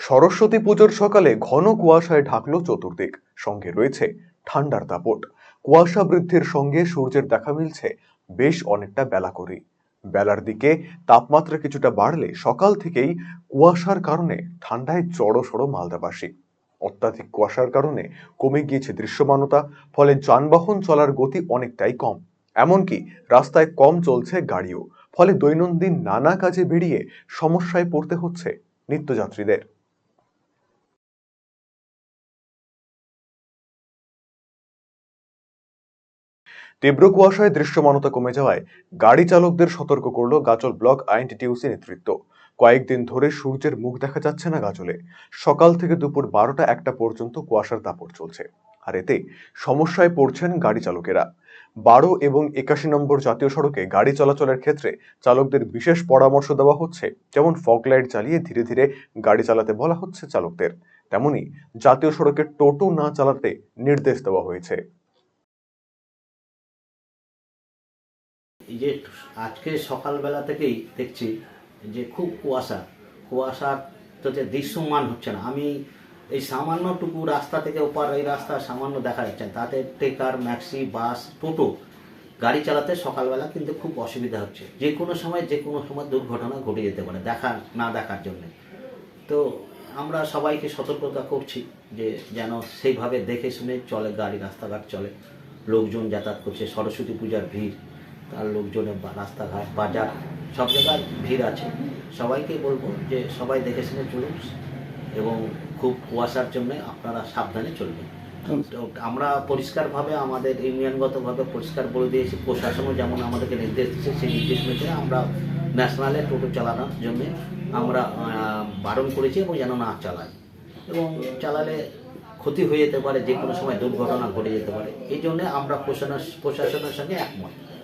সরস্বতী পুজোর সকালে ঘন কুয়াশায় ঢাকলো চতুর্দিক। সঙ্গে রয়েছে ঠান্ডার দাপট। কুয়াশা বৃদ্ধির সঙ্গে সূর্যের দেখা মিলছে বেশ অনেকটা বেলা করে বেলার দিকে তাপমাত্রা কিছুটা বাড়লে সকাল থেকেই কুয়াশার কারণে ঠান্ডায় জড়ো মালদাবাসী। অত্যাধিক কুয়াশার কারণে কমে গিয়েছে দৃশ্যমানতা, ফলে যানবাহন চলার গতি অনেকটাই কম। এমনকি রাস্তায় কম চলছে গাড়িও, ফলে দৈনন্দিন নানা কাজে বেরিয়ে সমস্যায় পড়তে হচ্ছে নিত্যযাত্রীদের। তীব্র কুয়াশায় দৃশ্যমানতা কমে যাওয়ায় গাড়ি চালকদের সতর্ক করল গাজল ব্লক আইনটিটিউসি নেতৃত্ব। কয়েকদিন ধরে সূর্যের মুখ দেখা যাচ্ছে না গাজলে। সকাল থেকে দুপুর বারোটা একটা পর্যন্ত কুয়াশার দাপট চলছে। আর এতে সমস্যায় পড়ছেন গাড়ি চালকেরা। বারো এবং একাশি নম্বর জাতীয় সড়কে গাড়ি চলাচলের ক্ষেত্রে চালকদের বিশেষ পরামর্শ দেওয়া হচ্ছে। যেমন ফগলাইট চালিয়ে ধীরে ধীরে গাড়ি চালাতে বলা হচ্ছে চালকদের। তেমনি জাতীয় সড়কে টোটো না চালাতে নির্দেশ দেওয়া হয়েছে। এই যে আজকে সকালবেলা থেকেই দেখছি যে খুব কুয়াশা। কুয়াশার তো যে দৃশ্যমান হচ্ছে না। আমি এই সামান্যটুকু রাস্তা থেকে ওপার এই রাস্তা সামান্য দেখা যাচ্ছে। তাতে টেকার, ম্যাক্সি, বাস, টোটো গাড়ি চালাতে সকালবেলা কিন্তু খুব অসুবিধা হচ্ছে। যে কোনো সময়, যে কোনো সময় দুর্ঘটনা ঘটে যেতে পারে, দেখা, না দেখার জন্য। তো আমরা সবাইকে সতর্কতা করছি যে যেন সেইভাবে দেখে শুনে চলে, গাড়ি, রাস্তাঘাট চলে। লোকজন যাতায়াত করছে, সরস্বতী পূজার ভিড়। তার লোকজনের বা- রাস্তাঘাট, বাজার, সব জায়গায় ভিড় আছে। সবাইকে বলব যে সবাই দেখে শুনে চলুন এবং খুব কুয়াশার জন্য আপনারা সাবধানে চলবেন। আমরা পরিষ্কারভাবে আমাদের ইউনিয়নগতভাবে পরিষ্কার বলে দিয়েছি, প্রশাসনও যেমন আমাদেরকে নির্দেশ দিচ্ছে সেই নির্দেশ অনুযায়ী আমরা ন্যাশনালে টোটো চালানোর জন্য আমরা বারণ করেছি এবং যেন না চালায় এবং চালালে ক্ষতি হয়ে যেতে পারে যে কোনো সময় দুর্ঘটনা ঘটে যেতে পারে। এই জন্য আমরা প্রশাসনের সঙ্গে একমত।